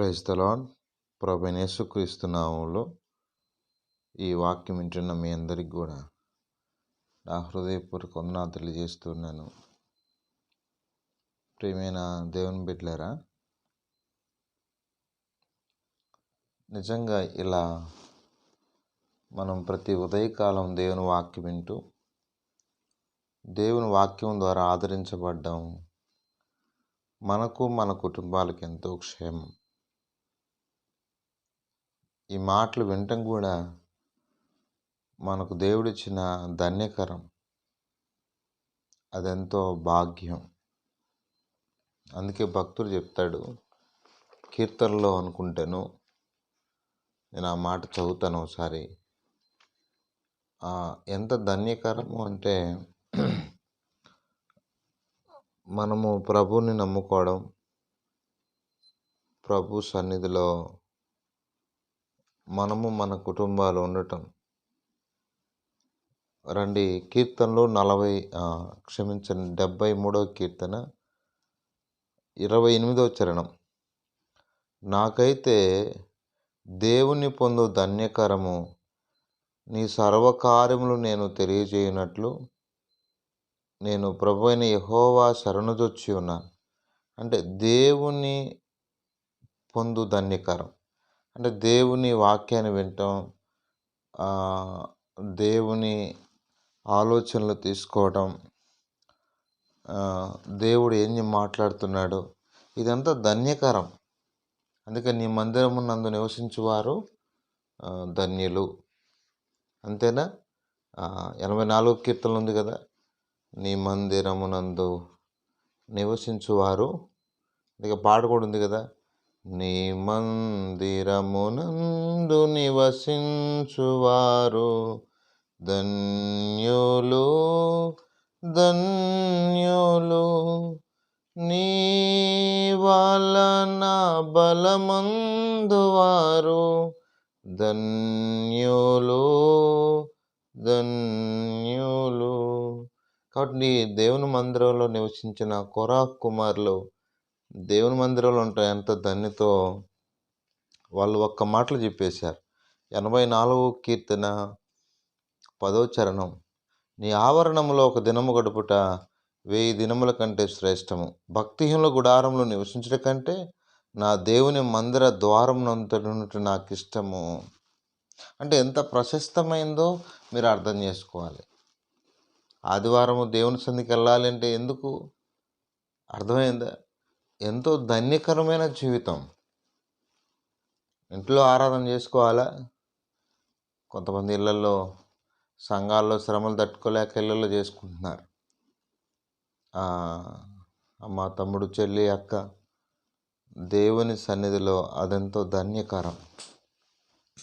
Praise తలాన్ ప్రభు యేసుక్రీస్తు నామంలో ఈ వాక్యం వింటున్న మీ అందరికి కూడా నా హృదయపూర్వక వందనాలు తెలియజేస్తున్నాను. ప్రియమైన దేవుని బిడ్డలారా నిజంగా ఇలా మనం ప్రతి ఉదయకాలం దేవుని వాక్యం వింటూ దేవుని వాక్యం ద్వారా ఆదరించబడ్డం మనకు మన కుటుంబాలకు ఎంతో క్షేమం. ఈ మాటలు వినటం కూడా మనకు దేవుడిచ్చిన ధన్యకరం. అదెంతో భాగ్యం. అందుకే భక్తుడు చెప్తాడు కీర్తనలో అనుకుంటాను నేను ఆ మాట చదువుతాను ఒకసారి. ఎంత ధన్యకరము అంటే మనము ప్రభువుని నమ్ముకోవడం ప్రభు సన్నిధిలో మనము మన కుటుంబాలు ఉండటం. రండి కీర్తనలు నలభై క్షమించండి డెబ్బై మూడవ కీర్తన ఇరవై ఎనిమిదవ చరణం. నాకైతే దేవుని పొందు ధన్యకరము. నీ సర్వకార్యములు నేను తెలియజేయనట్లు నేను ప్రభు అయిన యహోవా శరణుదొచ్చి ఉన్నాను. అంటే దేవుని పొందు ధన్యకరం. అంటే దేవుని వాక్యాన్ని వినటం దేవుని ఆలోచనలు తీసుకోవడం దేవుడు ఏం మాట్లాడుతున్నాడు ఇదంతా ధన్యకరం. అందుకే నీ మందిరము నందు నివసించువారు ధన్యులు. అంతేనా? ఎనభై నాలుగు కీర్తనలు ఉంది కదా? నీ మందిరమునందు నివసించువారు. ఇక పాట కూడా ఉంది కదా? నీ మందిరమునందు నివసించువారు. ధన్యులు ధన్యులు నీ వలన బలమందువారు. ధన్యులు ధన్యులు. కాబట్టి నీ దేవుని మందిరంలో నివసించిన కొరా కుమారులు దేవుని మందిరంలో ఉంటాయి ఎంత ధన్యతో వాళ్ళు ఒక్క మాటలు చెప్పేశారు. ఎనభై నాలుగు కీర్తన పదో చరణం. నీ ఆవరణంలో ఒక దినము గడుపుట వెయ్యి దినముల కంటే శ్రేష్టము. భక్తిహీనుల గుడారంలో నివసించడం కంటే నా దేవుని మందిర ద్వారం నంతటి నాకు ఇష్టము అంటే ఎంత ప్రశస్తమైందో మీరు అర్థం చేసుకోవాలి. ఆదివారము దేవుని సందికి వెళ్ళాలి అంటే ఎందుకు? అర్థమైందా? ఎంతో ధన్యకరమైన జీవితం. ఇంట్లో ఆరాధన చేసుకోవాలా? కొంతమంది ఇళ్ళల్లో సంఘాల్లో శ్రమలు తట్టుకోలేక ఇళ్ళల్లో చేసుకుంటున్నారు. అమ్మ తమ్ముడు చెల్లి అక్క దేవుని సన్నిధిలో అదెంతో ధన్యకరం.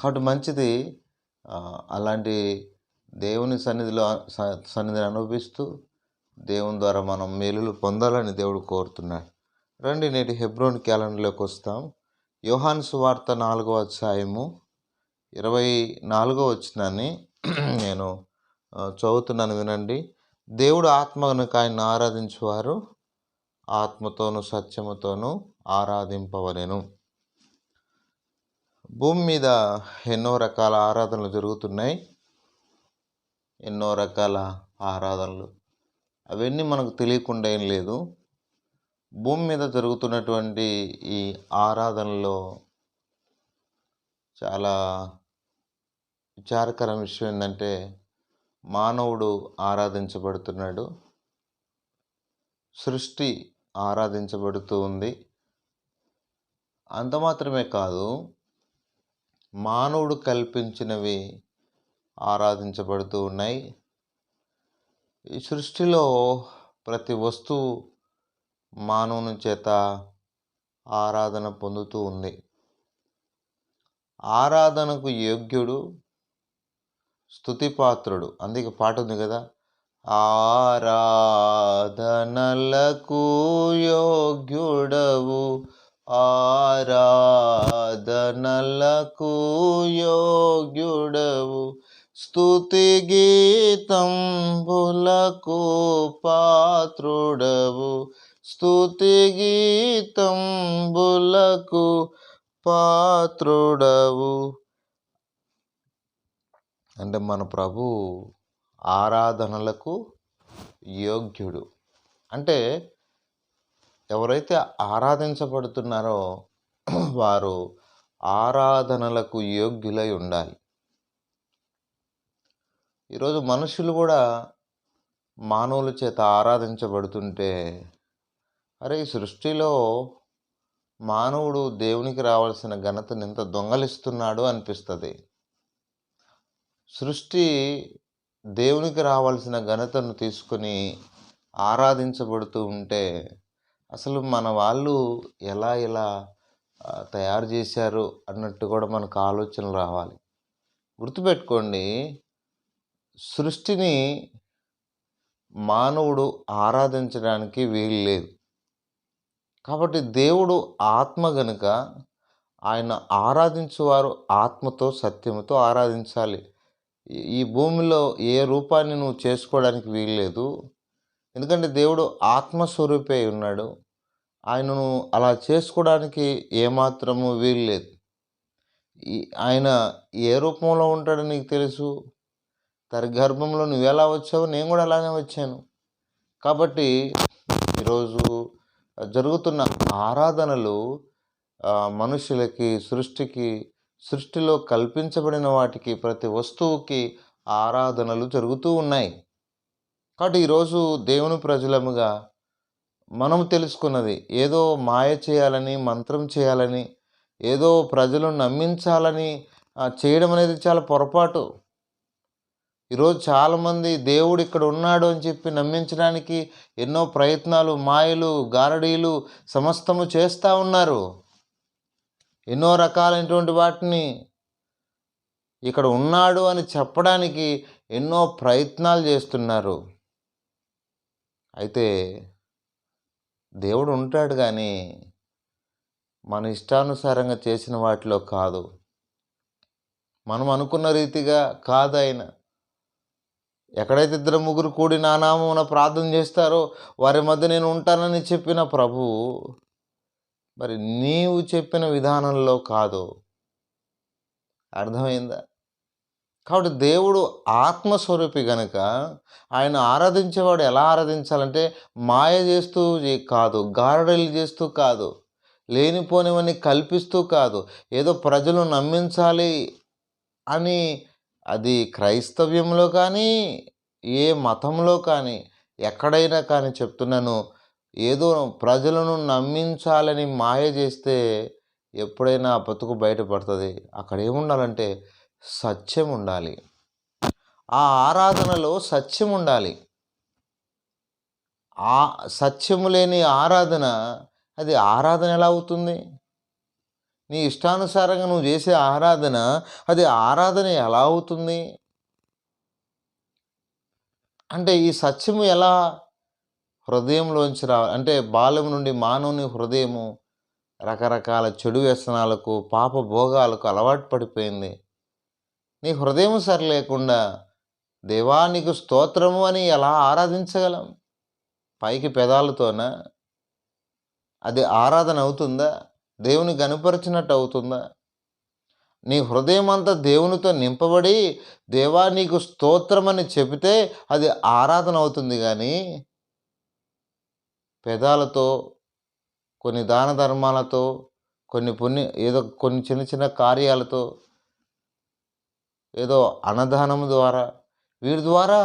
కాబట్టి మంచిది అలాంటి దేవుని సన్నిధిలో సన్నిధిని అనుభవిస్తూ దేవుని ద్వారా మనం మేలులు పొందాలని దేవుడు కోరుతున్నాడు. రండి నేటి హెబ్రోన్ క్యాలెండర్లోకి వస్తాం. యోహాన్ సువార్త నాలుగో అధ్యాయము ఇరవై నాలుగో వచ్చినాన్ని నేను చదువుతున్నాను వినండి. దేవుడు ఆత్మ కనుక ఆయన ఆరాధించేవారు ఆత్మతోనూ సత్యముతోనూ ఆరాధింపవలెను. భూమి మీద ఎన్నో రకాల ఆరాధనలు జరుగుతున్నాయి. ఎన్నో రకాల ఆరాధనలు. అవన్నీ మనకు తెలియకుండా ఏం లేదు. భూమి మీద జరుగుతున్నటువంటి ఈ ఆరాధనలో చాలా విచారకరం విషయం ఏంటంటే మానవుడు ఆరాధించబడుతున్నాడు. సృష్టి ఆరాధించబడుతూ ఉంది. అంత మాత్రమే కాదు మానవుడు కల్పించినవి ఆరాధించబడుతూ ఉన్నాయి. ఈ సృష్టిలో ప్రతి వస్తువు మానవుని చేత ఆరాధన పొందుతూ ఉంది. ఆరాధనకు యోగ్యుడు స్థుతిపాత్రుడు అందుకే పాట ఉంది కదా? ఆరాధనలకు యోగ్యుడవు ఆరాధనలకు యోగ్యుడవు. స్థుతి గీతంబులకు పాత్రుడవు స్తుతి గీతంబులకు పాత్రుడవు. అంటే మన ప్రభు ఆరాధనలకు యోగ్యుడు. అంటే ఎవరైతే ఆరాధించబడుతున్నారో వారు ఆరాధనలకు యోగ్యులై ఉండాలి. ఈరోజు మనుషులు కూడా మానవుల చేత ఆరాధించబడుతుంటే అరే ఈ సృష్టిలో మానవుడు దేవునికి రావాల్సిన ఘనతను ఎంత దొంగలిస్తున్నాడు అనిపిస్తుంది. సృష్టి దేవునికి రావాల్సిన ఘనతను తీసుకొని ఆరాధించబడుతూ ఉంటే అసలు మన వాళ్ళు ఎలా ఇలా తయారు చేశారు అన్నట్టు కూడా మనకు ఆలోచనలు రావాలి. గుర్తుపెట్టుకోండి సృష్టిని మానవుడు ఆరాధించడానికి వీలు లేదు. కాబట్టి దేవుడు ఆత్మ గనుక ఆయన ఆరాధించువారు ఆత్మతో సత్యముతో ఆరాధించాలి. ఈ- భూమిలో ఏ రూపాన్ని నువ్వు చేసుకోవడానికి వీల్లేదు. ఎందుకంటే దేవుడు ఆత్మస్వరూపే ఉన్నాడు. ఆయనను అలా చేసుకోవడానికి ఏమాత్రము వీల్లేదు. ఆయన ఏ రూపంలో ఉంటాడో నీకు తెలుసు. తరి గర్భంలో నువ్వు ఎలా వచ్చావో నేను కూడా అలానే వచ్చాను. కాబట్టి ఈరోజు జరుగుతున్న ఆరాధనలు మనుషులకి సృష్టికి సృష్టిలో కల్పించబడిన వాటికి ప్రతి వస్తువుకి ఆరాధనలు జరుగుతూ ఉన్నాయి. కాబట్టి ఈరోజు దేవుని ప్రజలముగా మనం తెలుసుకున్నది ఏదో మాయ చేయాలని మంత్రం చేయాలని ఏదో ప్రజలను నమ్మించాలని చేయడం అనేది చాలా పొరపాటు. ఈరోజు చాలామంది దేవుడు ఇక్కడ ఉన్నాడు అని చెప్పి నమ్మించడానికి ఎన్నో ప్రయత్నాలు మాయలు గారడీలు సమస్తము చేస్తూ ఉన్నారు. ఎన్నో రకాలైనటువంటి వాటిని ఇక్కడ ఉన్నాడు అని చెప్పడానికి ఎన్నో ప్రయత్నాలు చేస్తున్నారు. అయితే దేవుడు ఉంటాడు కానీ మన ఇష్టానుసారంగా చేసిన వాటిలో కాదు. మనం అనుకున్న రీతిగా కాదు ఆయన ఎక్కడైతే ఇద్దరు ముగ్గురు కూడి నా నామమున ప్రార్థన చేస్తారో వారి మధ్య నేను ఉంటానని చెప్పిన ప్రభు మరి నీవు చెప్పిన విధానంలో కాదు. అర్థమైందా? కాబట్టి దేవుడు ఆత్మస్వరూపి గనుక ఆయన ఆరాధించేవాడు ఎలా ఆరాధించాలంటే మాయ చేస్తూ కాదు గారడలు చేస్తూ కాదు లేనిపోనివన్నీ కల్పిస్తూ కాదు ఏదో ప్రజలు నమ్మించాలి అని అది క్రైస్తవ్యంలో కానీ ఏ మతంలో కానీ ఎక్కడైనా కానీ చెప్తున్నాను. ఏదో ప్రజలను నమ్మించాలని మాయ చేస్తే ఎప్పుడైనా ఆ బతుకు బయటపడుతుంది. అక్కడ ఏముండాలంటే సత్యం ఉండాలి. ఆ ఆరాధనలో సత్యం ఉండాలి. ఆ సత్యము లేని ఆరాధన అది ఆరాధన ఎలా అవుతుంది? నీ ఇష్టానుసారంగా నువ్వు చేసే ఆరాధన అది ఆరాధన ఎలా అవుతుంది? అంటే ఈ సత్యము ఎలా హృదయంలోంచి రా అంటే బాల్యం నుండి మానవుని హృదయము రకరకాల చెడు వ్యసనాలకు పాప భోగాలకు అలవాటు పడిపోయింది. నీ హృదయం సరి లేకుండా దేవా నీకు స్తోత్రము అని ఎలా ఆరాధించగలం? పైకి పెదాలతోన? అది ఆరాధన అవుతుందా? దేవుని గనుపరిచినట్టు అవుతుందా నీ హృదయం అంతా దేవునితో నింపబడి దేవా నీకు స్తోత్రమని చెబితే అది ఆరాధన అవుతుంది కానీ పెదాలతో కొన్ని దాన ధర్మాలతో కొన్ని పుణ్య ఏదో కొన్ని చిన్న చిన్న కార్యాలతో ఏదో అన్నదానం ద్వారా వీరి ద్వారా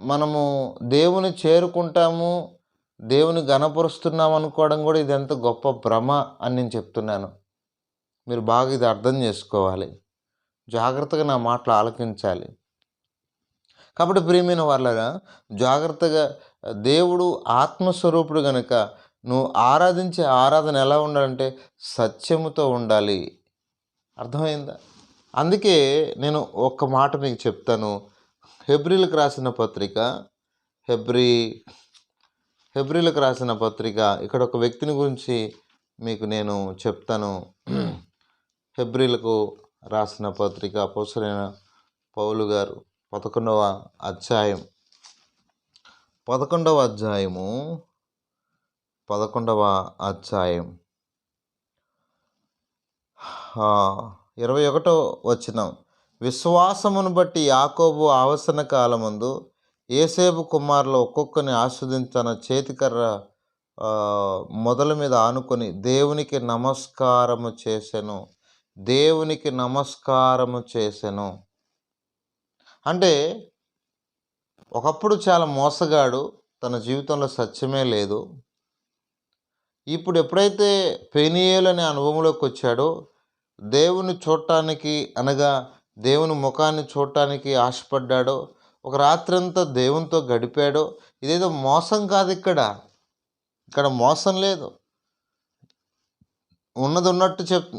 మనము దేవుని చేరుకుంటాము దేవుని గణపరుస్తున్నాం అనుకోవడం కూడా ఇది ఎంత గొప్ప భ్రమ అని నేను చెప్తున్నాను. మీరు బాగా ఇది అర్థం చేసుకోవాలి. జాగ్రత్తగా నా మాటలు ఆలకించాలి. కాబట్టి ప్రియమైన వాళ్ళరా జాగ్రత్తగా దేవుడు ఆత్మస్వరూపుడు గనుక నువ్వు ఆరాధించే ఆరాధన ఎలా ఉండాలంటే సత్యముతో ఉండాలి. అర్థమైందా? అందుకే నేను ఒక్క మాట మీకు చెప్తాను. హెబ్రిల్కి రాసిన పత్రిక హెబ్రి హెబ్రిలకు రాసిన పత్రిక ఇక్కడ ఒక వ్యక్తిని గురించి మీకు నేను చెప్తాను. హెబ్రిలకు రాసిన పత్రిక అపోసరైన పౌలు గారు పదకొండవ అధ్యాయం. పదకొండవ అధ్యాయము పదకొండవ అధ్యాయం. ఇరవై ఒకటో వచ్చిన విశ్వాసమును బట్టి యాకోబు ఆవసన కాలమందు ఏసేపు కుమారులు ఒక్కొక్కని ఆస్వాదించి తన చేతికర్ర మొదల మీద ఆనుకొని దేవునికి నమస్కారము చేసెను. దేవునికి నమస్కారము చేసెను. అంటే ఒకప్పుడు చాలా మోసగాడు తన జీవితంలో సత్యమే లేదు. ఇప్పుడు ఎప్పుడైతే పెనియేలు అనే అనుభవంలోకి వచ్చాడో దేవుని చూడటానికి అనగా దేవుని ముఖాన్ని చూడటానికి ఆశపడ్డాడో ఒక రాత్రంతా దేవునితో గడిపాడో? ఇదేదో మోసం కాదు ఇక్కడ. ఇక్కడ మోసం లేదు. ఉన్నది ఉన్నట్టు చెప్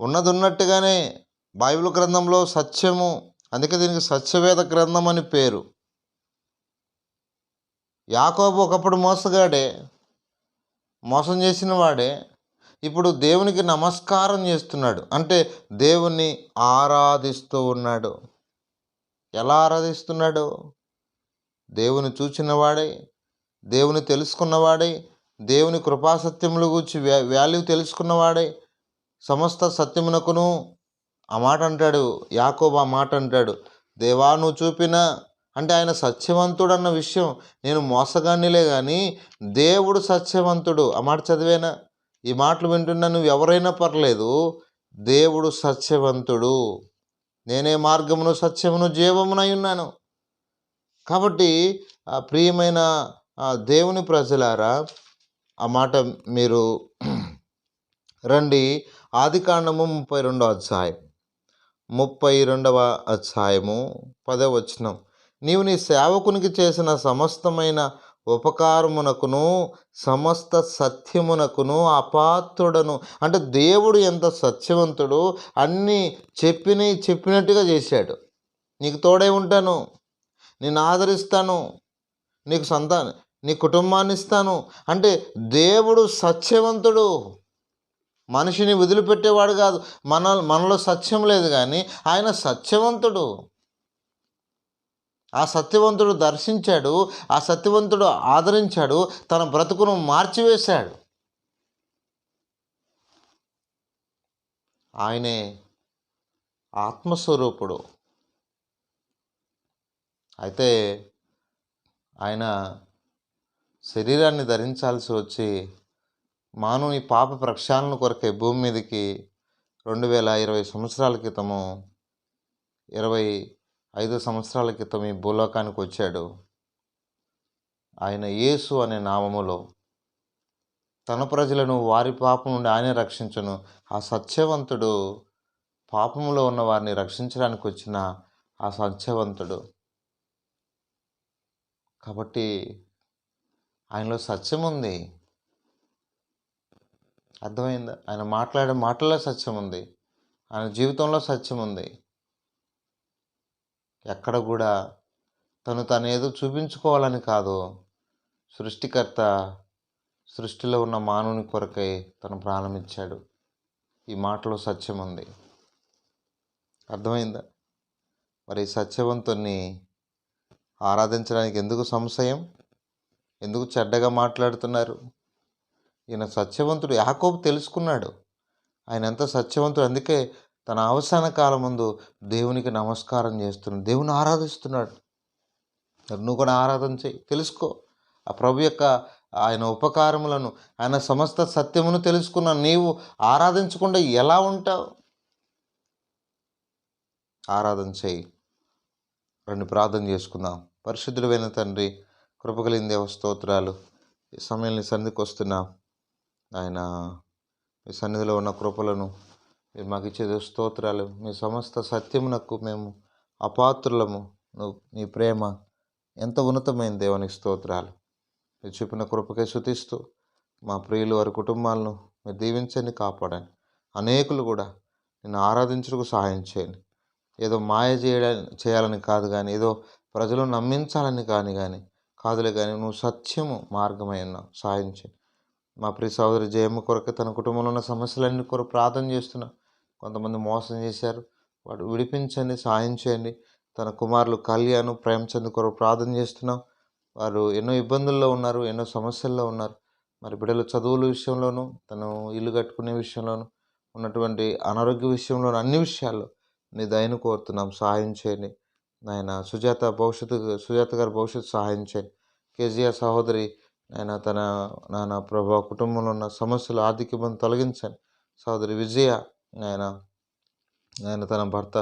ఉన్నది ఉన్నట్టుగానే బైబిల్ గ్రంథంలో సత్యము అందుకే దీనికి సత్యవేద గ్రంథం అని పేరు. యాకోబు ఒకప్పుడు మోసగాడే మోసం చేసిన వాడే. ఇప్పుడు దేవునికి నమస్కారం చేస్తున్నాడు. అంటే దేవుణ్ణి ఆరాధిస్తూ ఉన్నాడు. ఎలా ఆరాధిస్తున్నాడు. దేవుని చూచినవాడే దేవుని తెలుసుకున్నవాడే దేవుని కృపాసత్యముల గురించి వాల్యూ తెలుసుకున్నవాడే సమస్త సత్యమునకును ఆ మాట అంటాడు యాకోబు ఆ మాట అంటాడు. దేవా నువ్వు చూపిన అంటే ఆయన సత్యవంతుడు అన్న విషయం నేను మోసగానిలే కానీ దేవుడు సత్యవంతుడు. ఆ మాట చదివేనా? ఈ మాటలు వింటున్నా నువ్వు ఎవరైనా పర్లేదు దేవుడు సత్యవంతుడు. నేనే మార్గమును సత్యమును జీవమునై ఉన్నాను. కాబట్టి ప్రియమైన దేవుని ప్రజలారా ఆ మాట మీరు రండి. ఆది కాండము ముప్పై రెండవ అధ్యాయం ముప్పై రెండవ అధ్యాయము పదవచనం. నీవు నీ సేవకునికి చేసిన సమస్తమైన ఉపకారమునకును సమస్త సత్యమునకును అపాత్రుడను. అంటే దేవుడు ఎంత సత్యవంతుడు అన్నీ చెప్పినవి చెప్పినట్టుగా చేశాడు. నీకు తోడే ఉంటాను. నేను ఆదరిస్తాను. నీకు సంతానం నీ కుటుంబాన్ని ఇస్తాను. అంటే దేవుడు సత్యవంతుడు. మనిషిని వదిలిపెట్టేవాడు కాదు. మన మనలో సత్యం లేదు కానీ ఆయన సత్యవంతుడు. ఆ సత్యవంతుడు దర్శించాడు ఆ సత్యవంతుడు ఆదరించాడు తన బ్రతుకును మార్చివేశాడు. ఆయనే ఆత్మస్వరూపుడు. అయితే ఆయన శరీరాన్ని ధరించాల్సి వచ్చి మానవుని పాప ప్రక్షాళన కొరకే భూమి మీదకి రెండు వేల ఇరవై సంవత్సరాల క్రితము ఇరవై ఐదు సంవత్సరాల క్రితం ఈ భూలోకానికి వచ్చాడు. ఆయన యేసు అనే నామములో తన ప్రజలను వారి పాపం నుండి ఆయనే రక్షించను. ఆ సత్యవంతుడు పాపములో ఉన్న వారిని రక్షించడానికి వచ్చిన ఆ సత్యవంతుడు. కాబట్టి ఆయనలో సత్యం ఉంది. అర్థమైందా? ఆయన మాట్లాడే మాటల్లో సత్యం ఉంది. ఆయన జీవితంలో సత్యం ఉంది. ఎక్కడ కూడా తను తను ఏదో చూపించుకోవాలని కాదు. సృష్టికర్త సృష్టిలో ఉన్న మానవుని కొరకై తను ప్రాణం ఇచ్చాడు ఈ మాటలో సత్యం ఉంది. అర్థమైందా? మరి ఈ సత్యవంతుణ్ణి ఆరాధించడానికి ఎందుకు సంశయం? ఎందుకు చెడ్డగా మాట్లాడుతున్నారు? ఈయన సత్యవంతుడు యాకోబు తెలుసుకున్నాడు. ఆయన ఎంత సత్యవంతుడు అందుకే తన అవసాన కాలం ముందు దేవునికి నమస్కారం చేస్తున్నాడు. దేవుని ఆరాధిస్తున్నాడు. నువ్వు కూడా ఆరాధన చేయి. తెలుసుకో. ఆ ప్రభు యొక్క ఆయన ఉపకారములను ఆయన సమస్త సత్యమును తెలుసుకున్న నీవు ఆరాధించకుండా ఎలా ఉంటావు? ఆరాధన చేయి. రెండు ప్రార్థన చేసుకుందాం. పరిశుద్ధుడైన తండ్రి కృపగలిగిన దేవ స్తోత్రాలు. ఈ సమయాన్ని సన్నిధికి వస్తున్నా. ఆయన మీ సన్నిధిలో ఉన్న కృపలను మీరు మాకు ఇచ్చే స్తోత్రాలు. మీ సమస్త సత్యమునకు మేము అపాత్రులము. నువ్వు నీ ప్రేమ ఎంత ఉన్నతమైన దేవునికి స్తోత్రాలు. మీరు చెప్పిన కృపకే శుతిస్తూ మా ప్రియులు వారి కుటుంబాలను మీరు దీవించండి కాపాడండి. అనేకులు కూడా నిన్ను ఆరాధించుటకు సహాయం చేయండి. ఏదో మాయ చేయడానికి చేయాలని కాదు కానీ ఏదో ప్రజలను నమ్మించాలని కానీ కానీ కాదులే కానీ నువ్వు సత్యము మార్గమై ఉన్నావు. సహాయం చేయండి. మా ప్రియ సోదరి జయమ్మ కొరకు తన కుటుంబంలో ఉన్న సమస్యలన్నీ కొరకు ప్రార్థన చేస్తున్నా. కొంతమంది మోసం చేశారు. వాడు విడిపించండి సాయం చేయండి. తన కుమారులు కళ్యాణ్ ప్రేమచంద్ కొరకు ప్రార్థన చేస్తున్నాం. వారు ఎన్నో ఇబ్బందుల్లో ఉన్నారు ఎన్నో సమస్యల్లో ఉన్నారు. మరి బిడ్డల చదువుల విషయంలోనూ తను ఇల్లు కట్టుకునే విషయంలోనూ ఉన్నటువంటి అనారోగ్య విషయంలోనూ అన్ని విషయాల్లో నీ దయను కోరుతున్నాం. సహాయం చేయండి. నాయన సుజాత భవిష్యత్తు సుజాత గారి భవిష్యత్తు సహాయం చేయండి. కేజీఆర్ సహోదరి ఆయన తన నాన్న ప్రభా కుటుంబంలో ఉన్న సమస్యలు ఆర్థిక ఇబ్బంది తొలగించండి. సహోదరి విజయ ఆయన ఆయన తన భర్త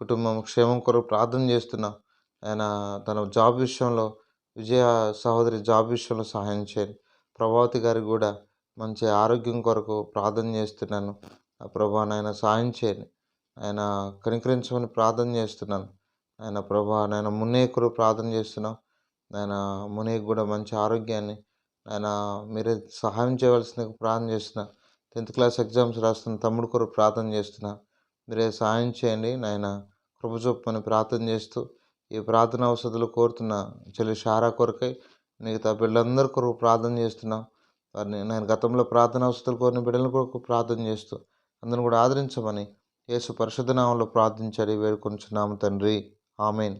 కుటుంబం క్షేమం కొరకు ప్రార్థన చేస్తున్నా. ఆయన తన జాబ్ విషయంలో విజయ సహోదరి జాబ్ విషయంలో సహాయం చేయండి ప్రభావతి గారికి కూడా మంచి ఆరోగ్యం కొరకు ప్రార్థన చేస్తున్నాను. ఆ ప్రభా నాయన సహాయం చేయండి. ఆయన కనికరించమని ప్రార్థన చేస్తున్నాను. ఆయన ప్రభా నాయన మున్నేకురు ప్రార్థన చేస్తున్నాం ఆయన మునేకి కూడా మంచి ఆరోగ్యాన్ని ఆయన మీరే సహాయం చేయవలసిన ప్రార్థన చేస్తున్నా. టెన్త్ క్లాస్ ఎగ్జామ్స్ రాస్తున్న తమ్ముడు కొరకు ప్రార్థన చేస్తున్నా. మీరే సహాయం చేయండి నాయన. కృపచొప్పని ప్రార్థన చేస్తూ ఈ ప్రార్థన అవసరాలు కోరుతున్న చెల్లి షారా కొరకై మిగతా బిడ్డలందరి కొరకు ప్రార్థన చేస్తున్నా. వారిని నేను గతంలో ప్రార్థన అవసరాలు కోరిన బిడ్డల కొరకు ప్రార్థన చేస్తూ అందరిని కూడా ఆదరించమని యేసు పరిశుద్ధ నామంలో ప్రార్థించాడు వేడుకొంచున్నాము తండ్రి. ఆమెన్.